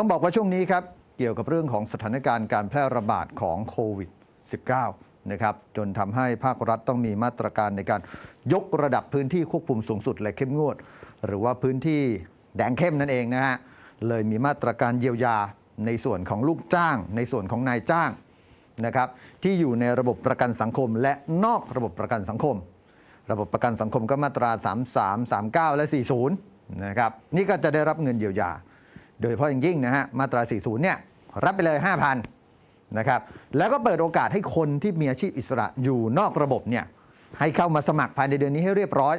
ต้องบอกว่าช่วงนี้ครับ เกี่ยวกับเรื่องของสถานการณ์การแพร่ระบาดของโควิด -19 นะครับจนทำให้ภาครัฐต้องมีมาตรการในการยกระดับพื้นที่ควบคุมสูงสุดและเข้มงวด หรือว่าพื้นที่แดงเข้มนั่นเองนะฮะเลยมีมาตรการเยียวยาในส่วนของลูกจ้าง ในส่วนของนายจ้างนะครับที่อยู่ในระบบประกันสังคม และนอกระบบประกันสังคม ระบบประกันสังคมก็มาตรา 33 39 และ 40นะครับนี่ก็จะได้รับเงินเยียวยา โดยเฉพาะอย่างยิ่งนะฮะมาตรา 40 เนี่ยรับไปเลย 5,000นะครับแล้วก็เปิดโอกาสให้คนที่มีอาชีพอิสระอยู่นอกระบบเนี่ยให้เข้ามาสมัครภายในเดือนนี้ให้เรียบร้อย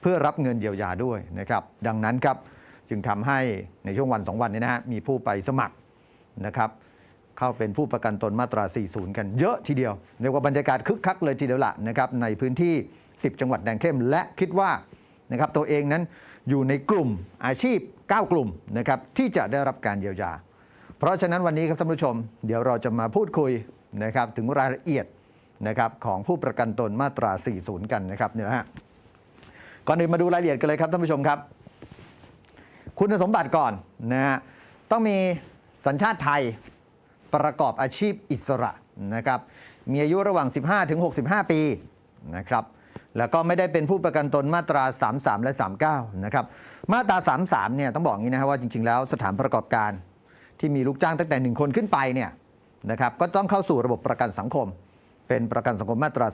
เพื่อรับเงินเยียวยาด้วยนะครับดังนั้นครับจึงทำให้ในช่วงวัน 2 วันนี้นะฮะมีผู้ไปสมัครนะครับเข้าเป็นผู้ประกันตนมาตรา 40 กันเยอะทีเดียวเรียกว่าบรรยากาศคึกคักเลยทีเดียวละนะครับในพื้นที่ 10 จังหวัดแดงเข้ม และคิดว่า นะครับตัวเองนั้นอยู่ในกลุ่มอาชีพ 9 กลุ่มนะครับที่จะได้รับการเยียวยา เพราะฉะนั้นวันนี้ครับท่านผู้ชม เดี๋ยวเราจะมาพูดคุยนะครับถึงรายละเอียดนะครับของผู้ประกันตนมาตรา 40 กันนะครับเนี่ยฮะก่อนอื่นมาดูรายละเอียดกันเลยครับท่านผู้ชมครับ คุณสมบัติก่อนนะฮะต้องมีสัญชาติไทยประกอบอาชีพอิสระนะครับมีอายุระหว่าง 15 ถึง 65 ปีนะครับ แล้วก็ไม่ได้เป็นผู้ประกันตนมาตรา 33 และ 39 นะครับ มาตรา 33 เนี่ยต้องบอกอย่างนี้นะครับว่าจริง ๆ แล้วสถานประกอบการที่มีลูกจ้างตั้งแต่ 1 คนขึ้นไปเนี่ยนะครับก็ต้องเข้าสู่ระบบประกันสังคม เป็นประกันสังคมมาตรา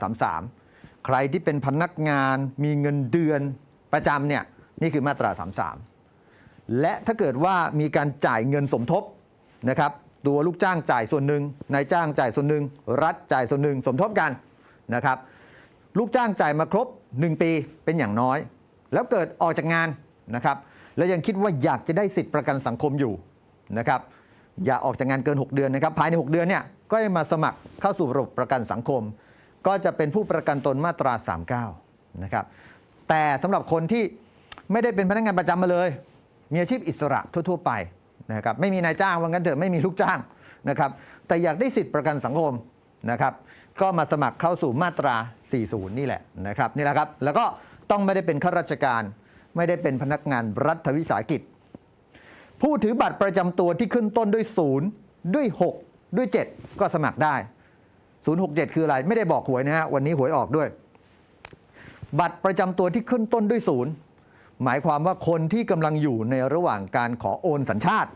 33 ใครที่เป็นพนักงานมีเงินเดือนประจำเนี่ยนี่คือมาตรา 33 และถ้าเกิดว่ามีการจ่ายเงินสมทบนะครับตัวลูกจ้างจ่ายส่วนหนึ่งนายจ้างจ่ายส่วนหนึ่งรัฐจ่ายส่วนหนึ่งสมทบกันนะครับ ลูกจ้างจ่ายมาครบ 1 ปีเป็นอย่างน้อย แล้วเกิดออกจากงานนะครับ แล้วยังคิดว่าอยากจะได้สิทธิประกันสังคมอยู่นะครับ อย่าออกจากงานเกิน 6 เดือนนะครับ ภายใน 6 เดือนเนี่ยก็มาสมัครเข้าสู่ระบบประกันสังคม ก็จะเป็นผู้ประกันตนมาตรา 39นะครับ แต่สำหรับคนที่ไม่ได้เป็นพนักงานประจำมาเลย มีอาชีพอิสระทั่ว ๆ ไปนะครับ ไม่มีนายจ้างว่างั้นเถอะไม่มีลูกจ้างนะครับ แต่อยากได้สิทธิประกันสังคมนะครับ ก็มาสมัครเข้าสู่มาตรา 40 นี่แหละนะครับนี่แหละครับ แล้วก็ต้องไม่ได้เป็นข้าราชการ ไม่ได้เป็นพนักงานรัฐวิสาหกิจ ผู้ถือบัตรประจำตัวที่ขึ้นต้นด้วย 0 ด้วย 6 ด้วย 7 ก็สมัครได้ 067 คืออะไร ไม่ได้บอกหวยนะฮะวันนี้หวยออกด้วย บัตรประจำตัวที่ขึ้นต้นด้วยศูนย์หมายความว่าคนที่กำลังอยู่ในระหว่างการขอโอนสัญชาติ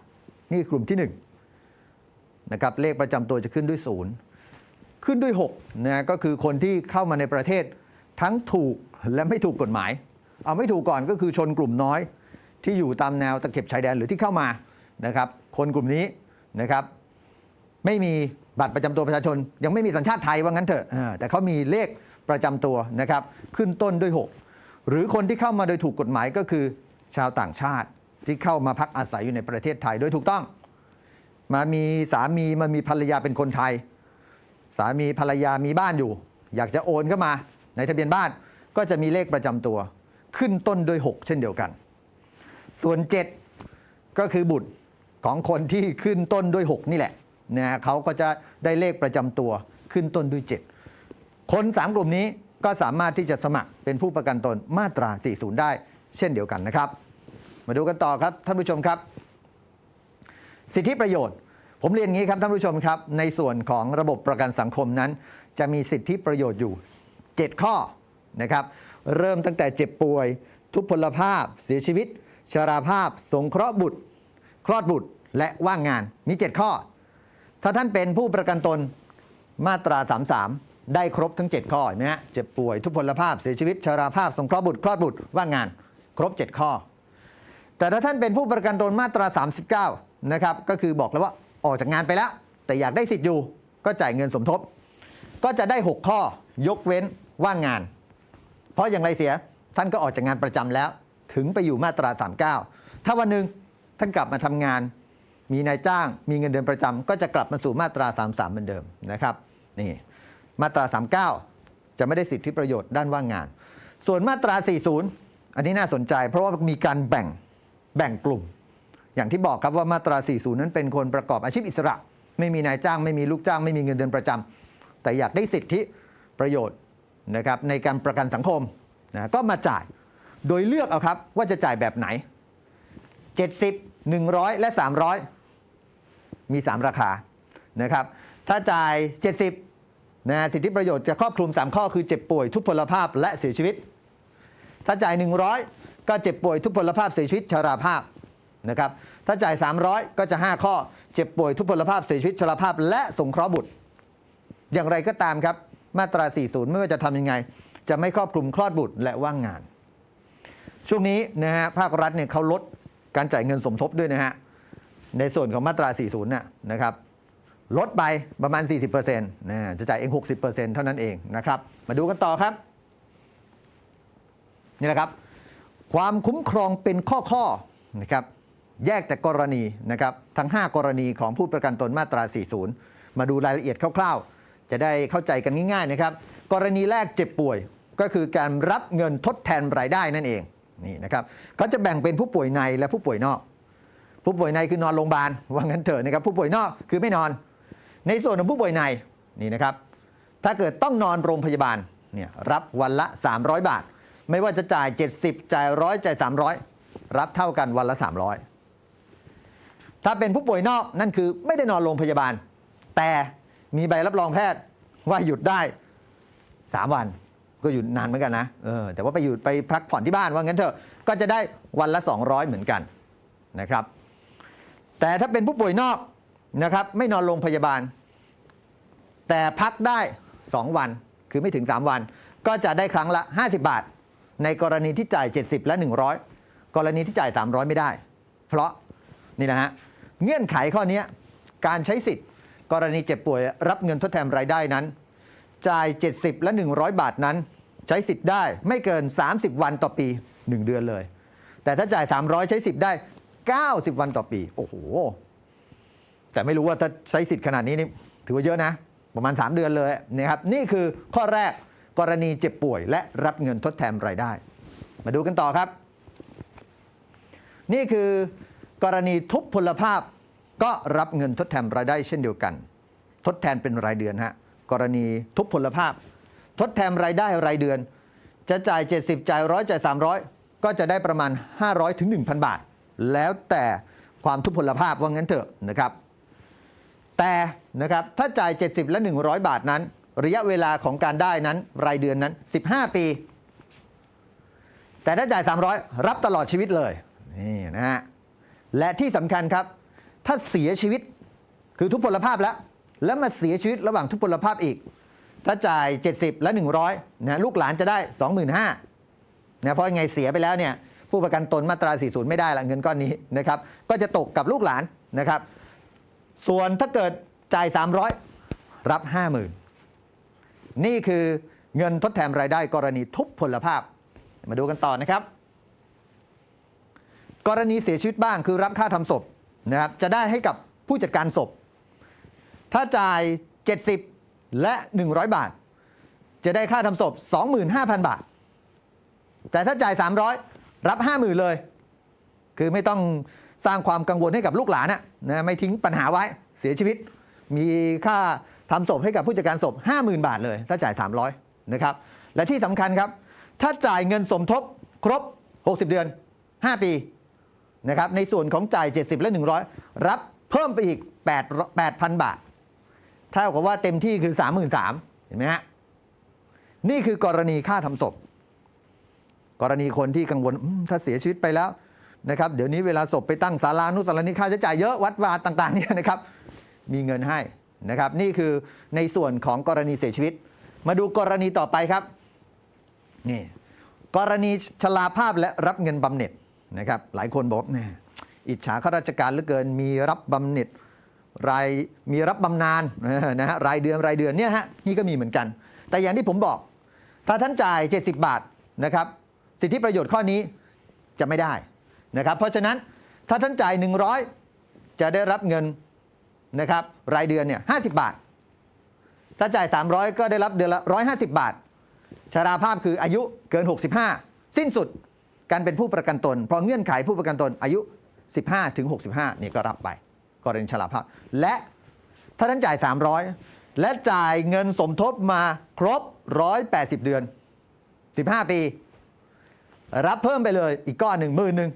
นี่กลุ่มที่1นงนะครับเลขประจำตัวจะขึ้นด้วยศูนย์ ขึ้นด้วย6นะก็คือคนที่เข้ามาในประเทศทั้งถูกและไม่ถูกกฎหมาย เอาไม่ถูกก่อนก็คือชนกลุ่มน้อย ที่อยู่ตามแนวตะเข็บชายแดนหรือที่เข้ามานะครับคนกลุ่มนี้นะครับไม่มีบัตรประจำตัวประชาชน ยังไม่มีสัญชาติไทยว่างั้นเถอะแต่เขามีเลขประจำตัวนะครับขึ้นต้นด้วย 6 หรือคนที่เข้ามาโดยถูกกฎหมายก็คือชาวต่างชาติที่เข้ามาพักอาศัยอยู่ในประเทศไทยโดยถูกต้อง มามีสามีมามีภรรยาเป็นคนไทย สามีภรรยามีบ้านอยู่ อยากจะโอนเข้ามาในทะเบียนบ้านก็จะมีเลขประจำตัว ขึ้นต้นด้วย 6 เช่นเดียวกัน ส่วน 7 ก็คือบุตรของคนที่ขึ้นต้นด้วย 6 นี่แหละนะฮะเขาก็จะได้เลขประจำตัวขึ้นต้นด้วย 7 คน 3 กลุ่มนี้ก็สามารถที่จะสมัครเป็นผู้ประกันตนมาตรา 40 ได้เช่นเดียวกันนะครับ มาดูกันต่อครับท่านผู้ชมครับ สิทธิประโยชน์ ผมเรียนงี้ครับท่านผู้ชมครับ ในส่วนของระบบประกันสังคมนั้น จะมีสิทธิประโยชน์อยู่ 7 ข้อนะครับ เริ่มตั้งแต่เจ็บป่วย ทุพพลภาพ เสียชีวิต ชราภาพ สงเคราะห์บุตร คลอดบุตรและว่างงานมี 7 ข้อ ถ้าท่านเป็นผู้ประกันตนมาตรา 33 ได้ครบทั้ง 7 ข้อเห็นไหมฮะเจ็บป่วย ทุพพลภาพเสียชีวิต ชราภาพ สงเคราะห์บุตร คลอดบุตรว่างงาน ครบ 7 ข้อ แต่ถ้าท่านเป็นผู้ประกันตนมาตรา 39นะครับก็คือบอกแล้วว่า ออกจากงานไปแล้ว แต่อยากได้สิทธิ์อยู่ก็จ่ายเงินสมทบ ก็จะได้ 6 ข้อยกเว้นว่างงาน เพราะอย่างไรเสียท่านก็ออกจากงานประจำแล้ว ถึงไปอยู่มาตรา 39 ถ้าวันหนึ่งท่านกลับมาทำงาน มีนายจ้าง มีเงินเดือนประจำก็จะกลับมาสู่มาตรา 33 เหมือนเดิมนะครับนี่มาตรา 39 จะไม่ได้สิทธิประโยชน์ด้านว่างงาน ส่วนมาตรา 40 อันนี้น่าสนใจ เพราะว่ามีการแบ่งแบ่งกลุ่ม อย่างที่บอกครับว่ามาตรา 40 นั้นเป็นคนประกอบอาชีพอิสระ ไม่มีนายจ้างไม่มีลูกจ้าง ไม่มีเงินเดือนประจำแต่อยากได้สิทธิประโยชน์นะครับในการประกันสังคมนะก็มาจ่ายโดยเลือกเอาครับว่าจะจ่ายแบบไหน 70 100 และ 300 มี 3 ราคานะครับถ้าจ่าย 70นะสิทธิประโยชน์จะครอบคลุม 3 ข้อคือเจ็บป่วยทุพพลภาพและเสียชีวิต ถ้าจ่าย 100 ก็เจ็บป่วยทุพพลภาพเสียชีวิตชราภาพ นะครับถ้าจ่าย 300 ก็จะ 5 ข้อ เจ็บป่วยทุพพลภาพเสียชีวิตชราภาพ และสงเคราะห์บุตร อย่างไรก็ตามครับ มาตรา 40 ไม่ว่าจะทำยังไง จะไม่ครอบคลุมคลอดบุตรและว่างงาน ช่วงนี้นะฮะภาครัฐเนี่ยเขาลดการจ่ายเงินสมทบด้วยนะฮะในส่วนของมาตรา 40น่ะนะครับลดไปประมาณ 40%นะจะจ่ายเอง 60%เท่านั้นเองนะครับ มาดูกันต่อครับ นี่แหละครับ ความคุ้มครองเป็นข้อๆนะครับ แยกจากกรณีนะครับทั้ง 5 กรณีของผู้ประกันตนมาตรา 40 มาดูรายละเอียดคร่าวๆ จะได้เข้าใจกันง่ายๆนะครับ กรณีแรกเจ็บป่วยก็คือการรับเงินทดแทนรายได้นั่นเองนี่นะครับเขาจะแบ่งเป็นผู้ป่วยในและผู้ป่วยนอก ผู้ป่วยในคือนอนโรงพยาบาลว่างั้นเถอะนะครับผู้ป่วยนอกคือไม่นอน ในส่วนของผู้ป่วยในนี่นะครับ ถ้าเกิดต้องนอนโรงพยาบาลเนี่ยรับวันละ 300 บาท ไม่ว่าจะจ่าย 70 จ่ายร้อยจ่าย300 รับเท่ากันวันละ 300 ถ้าเป็นผู้ป่วยนอกนั่นคือไม่ได้นอนโรงพยาบาล แต่มีใบรับรองแพทย์ว่าหยุดได้ 3 วัน ก็หยุดนานเหมือนกันนะเออแต่ว่าไปหยุดไปพักผ่อนที่บ้านว่างั้นเถอะก็จะได้วันละ 200 เหมือนกันนะครับ แต่ถ้าเป็นผู้ป่วยนอกนะครับไม่นอนโรงพยาบาล แต่พักได้ 2 วันคือไม่ถึง 3 วัน ก็จะได้ครั้งละ 50 บาท ในกรณีที่จ่าย 70 และ 100 กรณีที่จ่าย 300 ไม่ได้ เพราะนี่นะฮะ เงื่อนไขข้อนี้การใช้สิทธิ์ กรณีเจ็บป่วยรับเงินทดแทนรายได้นั้น จ่าย 70 และ 100 บาทนั้น ใช้สิทธิ์ได้ไม่เกิน 30 วันต่อปี 1 เดือนเลย แต่ถ้าจ่าย 300 ใช้สิทธิ์ได้ 90 วันต่อปี โอ้โห แต่ไม่รู้ว่าถ้าใช้สิทธิ์ขนาดนี้นี่ถือว่าเยอะนะ ประมาณ 3 เดือนเลยนะครับนี่คือข้อแรกกรณีเจ็บป่วยและรับเงินทดแทนรายได้ มาดูกันต่อครับ นี่คือ กรณีทุพพลภาพก็รับเงินทดแทนรายได้เช่นเดียวกัน ทดแทนเป็นรายเดือนฮะกรณีทุพพลภาพ ทดแทนรายได้รายเดือน จะจ่าย 70 จ่ายร้อยจ่าย 300 ก็จะได้ประมาณ 500ถึง1,000 บาท แล้วแต่ความทุพพลภาพว่างั้นเถอะนะครับ แต่นะครับถ้าจ่าย 70 และ 100 บาทนั้น ระยะเวลาของการได้นั้นรายเดือนนั้น 15 ปี แต่ถ้าจ่าย 300 รับตลอดชีวิตเลยนี่นะฮะ และที่สำคัญครับ ถ้าเสียชีวิตคือทุพพลภาพแล้ว แล้วมาเสียชีวิตระหว่างทุพพลภาพอีก ถ้าจ่าย 70 และ 100นะลูกหลานจะได้ 25,000นะเพราะยังไงเสียไปแล้วเนี่ยผู้ประกันตนมาตรา 40 ไม่ได้ละเงินก้อนนี้นะครับก็จะตกกับลูกหลานนะครับ ส่วนถ้าเกิดจ่าย 300 รับ 50,000 นี่คือเงินทดแทนรายได้กรณีทุพพลภาพ มาดูกันต่อนะครับ กรณีเสียชีวิตบ้างคือรับค่าทำศพนะครับจะได้ให้กับผู้จัดการศพ ถ้าจ่าย 70 และ 100 บาท จะได้ค่าทำศพ 25,000 บาท แต่ถ้าจ่าย 300 รับ 50,000 เลย คือไม่ต้องสร้างความกังวลให้กับลูกหลานนะนะไม่ทิ้งปัญหาไว้เสียชีวิต มีค่าทำศพให้กับผู้จัดการศพ 50,000 บาทเลย ถ้าจ่าย 300นะครับและที่สำคัญครับ ถ้าจ่ายเงินสมทบครบ 60 เดือน 5 ปี นะครับในส่วนของจ่าย 70 และ 100 รับเพิ่มไปอีก 8 8,000 บาท เท่ากับว่าเต็มที่คือ 33,000เห็นไหมฮะนี่คือกรณีค่าทำศพ กรณีคนที่กังวลถ้าเสียชีวิตไปแล้วนะครับเดี๋ยวนี้เวลาศพไปตั้งศาลานุศาลานี้ค่าใช้จ่ายเยอะวัดวาต่างๆเนี่ยนะครับมีเงินให้นะครับนี่คือในส่วนของกรณีเสียชีวิต มาดูกรณีต่อไปครับนี่กรณีชราภาพและรับเงินบำเหน็จ นะครับหลายคนบอกแหมอิจฉาข้าราชการเหลือเกินมีรับบำเหน็จรายมีรับบำนาญนะฮะรายเดือนรายเดือนเนี่ยฮะนี่ก็มีเหมือนกัน แต่อย่างที่ผมบอก ถ้าท่านจ่าย 70 บาทนะครับสิทธิประโยชน์ข้อนี้จะไม่ได้นะครับเพราะฉะนั้นถ้าท่านจ่าย 100 จะได้รับเงินนะครับรายเดือนเนี่ย50บาท ถ้าจ่าย 300 ก็ได้รับเดือนละ 150 บาท ชราภาพคืออายุเกิน 65 สิ้นสุด การเป็นผู้ประกันตนเพราะเงื่อนไขผู้ประกันตนอายุ 15 ถึง 65นี่ก็รับไป กรณีชราภาพ และถ้าท่านจ่าย 300 และจ่ายเงินสมทบมาครบ 180 เดือน 15 ปี รับเพิ่มไปเลยอีกก้อนหนึ่งหมื่นหนึ่ง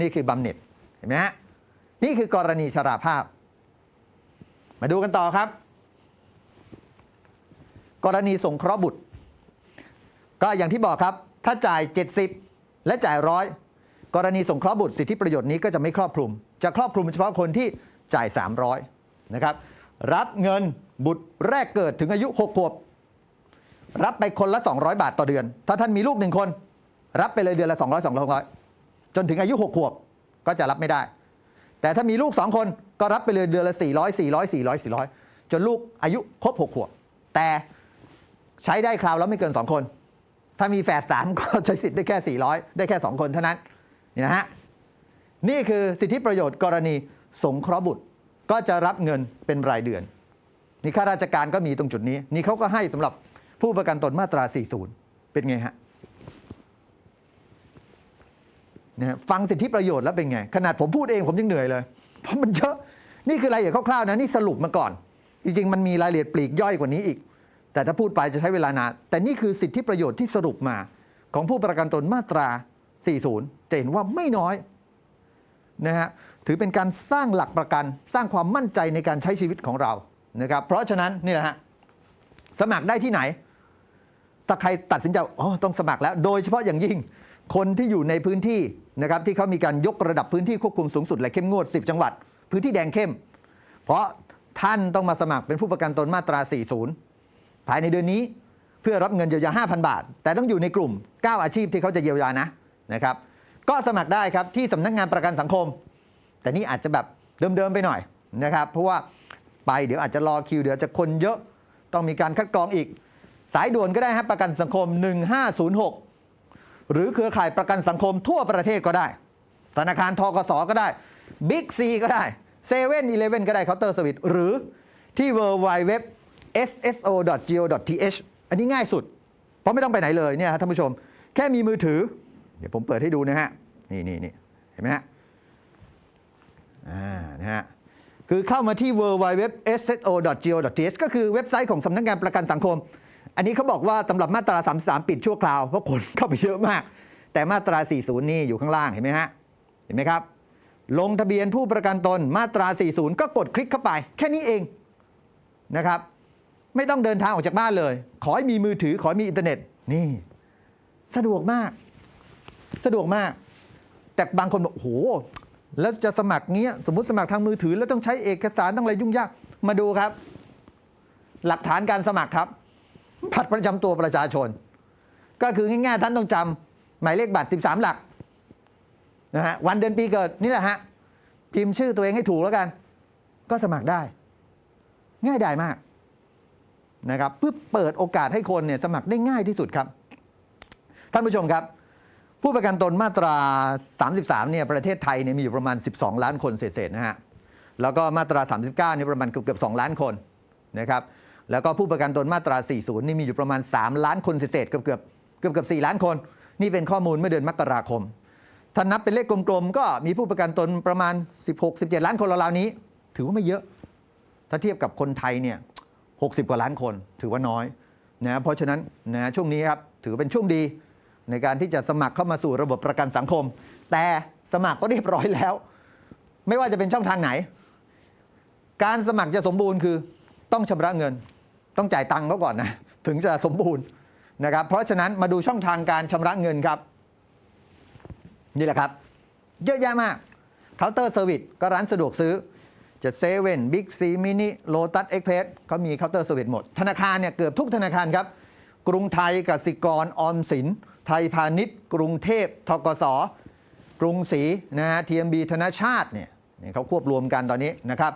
นี่คือบำเหน็จเห็นไหมฮะนี่คือกรณีชราภาพ มาดูกันต่อครับ กรณีสงเคราะห์บุตร ก็อย่างที่บอกครับ ถ้าจ่าย 70 และจ่ายร้อยกรณีสงเคราะห์บุตรสิทธิประโยชน์นี้ก็จะไม่ครอบคลุม จะครอบคลุมเฉพาะคนที่จ่าย 300นะครับรับเงินบุตรแรกเกิดถึงอายุ6ขวบรับไปคนละ 200 บาทต่อเดือน ถ้าท่านมีลูกหนึ่งคน รับไปเลยเดือนละ 200 200 200 จนถึงอายุ 6 ขวบก็จะรับไม่ได้ แต่ถ้ามีลูก 2 คนก็รับไปเลยเดือนละ 400 400 400 400 จนลูกอายุครบ 6 ขวบ แต่ใช้ได้คราวแล้วไม่เกิน 2 คน ถ้ามีแฝดสามก็ใช้สิทธิ์ได้แค่ 400 ได้แค่ 2 คนเท่านั้นนี่นะฮะนี่คือสิทธิประโยชน์กรณีสงเคราะห์บุตรก็จะรับเงินเป็นรายเดือน นี่ข้าราชการก็มีตรงจุดนี้ นี่เขาก็ให้สำหรับผู้ประกันตนมาตรา 40 เป็นไงฮะนะฮะฟังสิทธิประโยชน์แล้วเป็นไง ขนาดผมพูดเองผมยังเหนื่อยเลย เพราะมันเยอะ นี่คือรายละเอียดคร่าวๆนะ นี่สรุปมาก่อน จริงๆ มันมีรายละเอียดปลีกย่อยกว่านี้อีก แต่ถ้าพูดไปจะใช้เวลานาน แต่นี่คือสิทธิประโยชน์ที่สรุปมา ของผู้ประกันตนมาตรา 40 จะเห็นว่าไม่น้อยนะฮะ ถือเป็นการสร้างหลักประกัน สร้างความมั่นใจในการใช้ชีวิตของเรา นะครับ เพราะฉะนั้นนี่แหละฮะ สมัครได้ที่ไหน ถ้าใครตัดสินใจ อ๋อ ต้องสมัครแล้ว โดยเฉพาะอย่างยิ่ง คนที่อยู่ในพื้นที่นะครับ ที่เขามีการยกระดับพื้นที่ควบคุมสูงสุดและเข้มงวด 10 จังหวัด พื้นที่แดงเข้ม เพราะท่านต้องมาสมัครเป็นผู้ประกันตนมาตรา 40 ภายในเดือนนี้เพื่อรับเงินเยียวยา5,000 บาท แต่ต้องอยู่ในกลุ่ม 9 อาชีพที่เขาจะเยียวยานะนะครับ ก็สมัครได้ครับที่สำนักงานประกันสังคม แต่นี่อาจจะแบบเดิมๆไปหน่อยนะครับเพราะว่าไปเดี๋ยวอาจจะรอคิวเดี๋ยวจะคนเยอะต้องมีการคัดกรองอีก สายด่วนก็ได้ครับประกันสังคม 1506 หรือเครือข่ายประกันสังคมทั่วประเทศก็ได้ ธนาคารทกสก็ได้บิ๊กซีก็ได้เซเว่นอีเลฟเว่นก็ได้เคาน์เตอร์สวิตหรือที่ w w w sso.go.th อันนี้ง่ายสุด เพราะไม่ต้องไปไหนเลยเนี่ยฮะท่านผู้ชม แค่มีมือถือ เดี๋ยวผมเปิดให้ดูนะฮะ นี่นี่นี่เห็นไหมฮะ อ่า นะฮะ คือเข้ามาที่ www.sso.go.th ก็คือเว็บไซต์ของสำนักงานประกันสังคม อันนี้เขาบอกว่าสำหรับมาตรา 33 ปิดชั่วคราว เพราะคนเข้าไปเยอะมาก แต่มาตรา 40 นี่อยู่ข้างล่างเห็นไหมฮะ เห็นไหมครับ ลงทะเบียนผู้ประกันตนมาตรา 40 ก็กดคลิกเข้าไป แค่นี้เองนะครับ ไม่ต้องเดินทางออกจากบ้านเลย ขอให้มีมือถือขอให้มีอินเทอร์เน็ต นี่ สะดวกมาก สะดวกมาก แต่บางคนบอกโอ้โห แล้วจะสมัครเงี้ย สมมติสมัครทางมือถือ แล้วต้องใช้เอกสารต้องอะไรยุ่งยาก มาดูครับ หลักฐานการสมัครครับบัตรประจำตัวประชาชน ก็คือง่ายๆท่านต้องจำหมายเลขบัตร 13 หลักนะฮะวันเดือนปีเกิดนี่แหละฮะพิมพ์ชื่อตัวเองให้ถูกแล้วกัน ก็สมัครได้ ง่ายดายมาก นะครับเพื่อเปิดโอกาสให้คนเนี่ยสมัครได้ง่ายที่สุดครับ ท่านผู้ชมครับ ผู้ประกันตนมาตรา 33เนี่ยประเทศไทยเนี่ยมีอยู่ประมาณ 12 ล้านคนเศษๆนะฮะแล้วก็มาตรา 39เนี่ยประมาณเกือบเกือบ2ล้านคนนะครับแล้วก็ผู้ประกันตนมาตรา 40 นี่มีอยู่ประมาณ 3 ล้านคนเศษเกือบเกือบเกือบเกือบ4ล้านคน นี่เป็นข้อมูลเมื่อเดือนมกราคม ถ้านับเป็นเลขกลมๆ ก็มีผู้ประกันตนประมาณ 16-17 ล้านคนราวๆนี้ ถือว่าไม่เยอะ ถ้าเทียบกับคนไทยเนี่ย 60 กว่าล้านคนถือว่าน้อยนะเพราะฉะนั้นนะช่วงนี้ครับถือเป็นช่วงดีในการที่จะสมัครเข้ามาสู่ระบบประกันสังคม แต่สมัครก็เรียบร้อยแล้ว ไม่ว่าจะเป็นช่องทางไหน การสมัครจะสมบูรณ์คือต้องชำระเงิน ต้องจ่ายตังค์เขาก่อนนะถึงจะสมบูรณ์นะครับ เพราะฉะนั้นมาดูช่องทางการชำระเงินครับ นี่แหละครับ เยอะแยะมากเคาน์เตอร์เซอร์วิสก็ร้านสะดวกซื้อ จะเซเว่นบิ๊กซีมินิโลตัสเอ็กเพรสเขามีเคาน์เตอร์เซอร์วิสหมด ธนาคารเนี่ยเกือบทุกธนาคารครับ กรุงไทยกสิกรออมสิน ไทยพาณิชย์ กรุงเทพทกสกรุงศรีนะฮะทีเอ็มบีธนาชาติเนี่ยเขาควบรวมกันตอนนี้นะครับ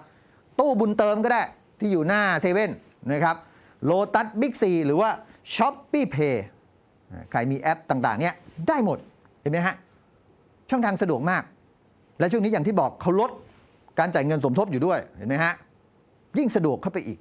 ตู้บุญเติมก็ได้ที่อยู่หน้าเซเว่นนะครับโลตัสบิ๊กซีหรือว่าช้อปปี้เพย์ใครมีแอปต่างๆเนี่ยได้หมด เห็นไหมฮะ ช่องทางสะดวกมาก และช่วงนี้อย่างที่บอกเขาลด การจ่ายเงินสมทบอยู่ด้วยเห็นไหมฮะยิ่งสะดวกเข้าไปอีก